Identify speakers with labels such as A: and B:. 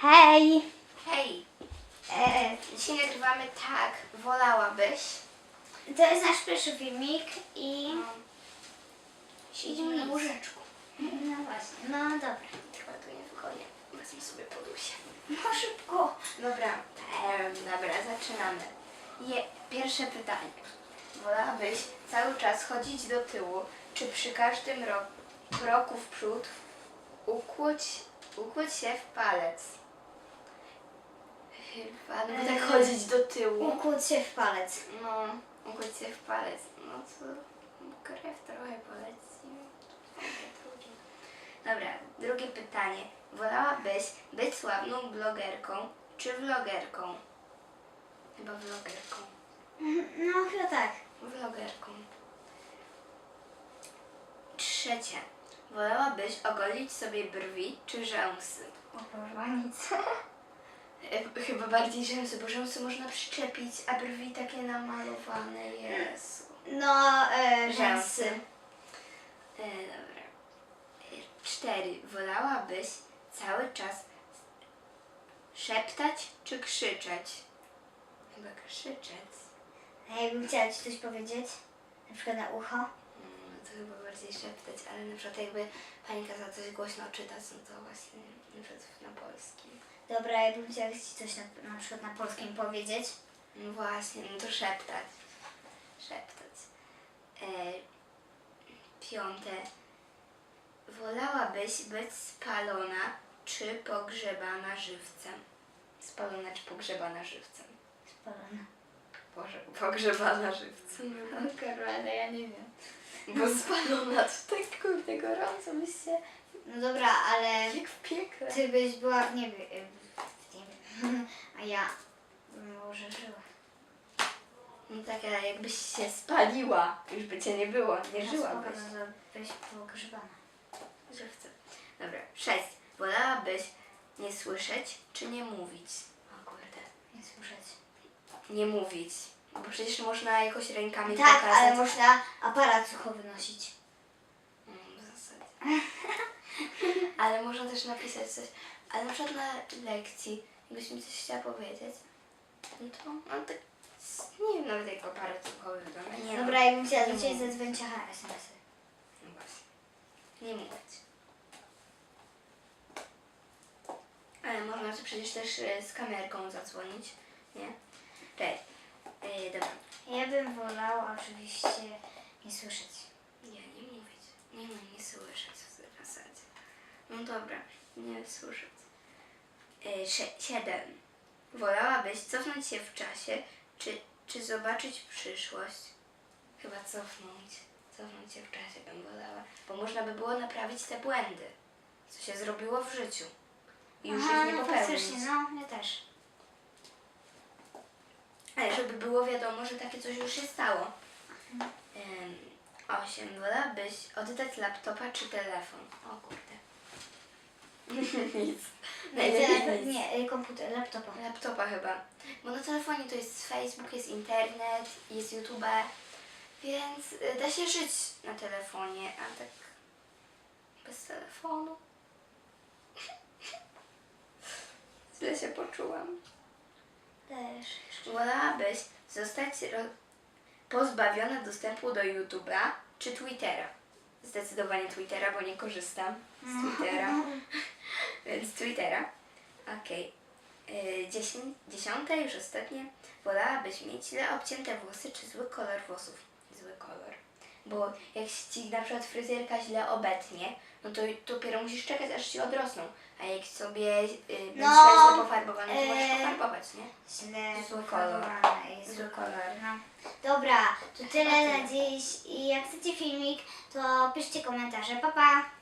A: Hej!
B: Hej,
A: E,
B: dzisiaj nagrywamy tak, wolałabyś.
A: to jest nasz pierwszy filmik i...
B: Siedzimy na łóżeczku.
A: No właśnie, no dobra.
B: Chyba tu nie wygodnie. Wezmę sobie podusie.
A: No szybko.
B: Dobra, em, dobra, zaczynamy. Je, pierwsze pytanie. Wolałabyś cały czas chodzić do tyłu, czy przy każdym ro, kroku w przód ukłuć, ukłuć się w palec? Chyba, no bo tak
A: Eee.
B: chodzić do tyłu.
A: Ukłuć się w palec.
B: No, ukłuć się w palec. No to krew trochę poleci. Dobra, drugie pytanie. Wolałabyś być sławną blogerką czy vlogerką? Chyba vlogerką.
A: No chyba tak.
B: Vlogerką. Trzecie. Wolałabyś ogolić sobie brwi czy rzęsy?
A: O kurwa, nic.
B: E, Chyba bardziej rzęsy, bo rzęsy można przyczepić, a brwi takie namalowane. Jezu.
A: No, e,
B: Rzęsy.
A: rzęsy.
B: E, dobra. E, cztery. Wolałabyś cały czas szeptać czy krzyczeć? Chyba krzyczeć.
A: A jakbym chciała Ci coś powiedzieć? Na przykład na ucho?
B: Chyba bardziej szeptać, ale na przykład jakby pani kazała coś głośno czytać, no to właśnie na przykład na polskim.
A: Dobra, jakbym chciała Ci coś na, na przykład na polskim powiedzieć.
B: No właśnie, no to szeptać. Szeptać. E, piąte. Wolałabyś być spalona czy pogrzebana żywcem? Spalona czy pogrzebana żywcem?
A: Spalona.
B: Boże, pogrzebana żywcem.
A: Kurwa, ale ja nie wiem.
B: Bo spalona to tak kurde gorąco byś się
A: No dobra, ale
B: jak w piekle.
A: Ty byś była w niebie. W niebie. A ja bym może żyła.
B: No tak, ale jakbyś się spaliła, już by cię nie było, nie
A: No
B: żyłabyś.
A: spoko, no to byś pogrzebana.
B: Żywcem. Dobra, sześć. Wolałabyś nie słyszeć czy nie mówić? O kurde.
A: Nie słyszeć.
B: Nie mówić. Bo przecież można jakoś rękami
A: Tak,
B: pokazać.
A: ale można aparat słuchowy nosić.
B: Mm, w zasadzie. ale można też napisać coś. Ale na przykład na lekcji, jakbyś mi coś chciała powiedzieć, no to no tak, nie wiem nawet jak aparat słuchowy wygląda. Nie.
A: Dobra, chciała
B: Nie
A: do Ciebie
B: mówię.
A: zadzwonić, aha, SMS-y.
B: No właśnie. Nie mówić. Ale można to przecież też e, z kamerką zadzwonić, nie? Cześć.
A: Bym wolała oczywiście nie słyszeć.
B: Nie, nie mówić. Nie no, nie słyszeć w zasadzie. No dobra, nie słyszeć. E, siedem. Wolałabyś cofnąć się w czasie, czy, czy zobaczyć przyszłość? Chyba cofnąć. Cofnąć się w czasie bym wolała. Bo można by było naprawić te błędy, co się zrobiło w życiu. I już
A: Aha,
B: ich nie
A: no
B: popełnić.
A: faktycznie, no, ja też.
B: Ale żeby było wiadomo, że takie coś już się stało. Em, Osiem. Wolałabyś oddać laptopa czy telefon? O kurde. Nic.
A: Nie,
B: Najlepiej nic.
A: nie, y, komputer, laptopa.
B: Laptopa chyba. Bo na telefonie to jest Facebook, jest internet, jest YouTube, więc y, da się żyć na telefonie, a tak bez telefonu. Źle się poczułam.
A: Też.
B: Wolałabyś zostać pozbawiona dostępu do YouTube'a czy Twittera? Zdecydowanie Twittera, bo nie korzystam z Twittera. Więc Twittera. Okej. Okay. Dziesię- dziesiąte, już ostatnie. Wolałabyś mieć źle obcięte włosy czy zły kolor włosów? Zły kolor. Bo jak ci na przykład fryzjerka źle obetnie, no to dopiero musisz czekać, aż ci odrosną. A jak sobie y, będziesz
A: No,
B: źle pofarbowana, to możesz
A: e,
B: pofarbować, nie?
A: Źle
B: Zły kolor.
A: pofarbowane
B: Zły
A: zły
B: kolor.
A: No. Dobra, to tyle na dziś i jak chcecie filmik, to piszcie komentarze. Pa, pa!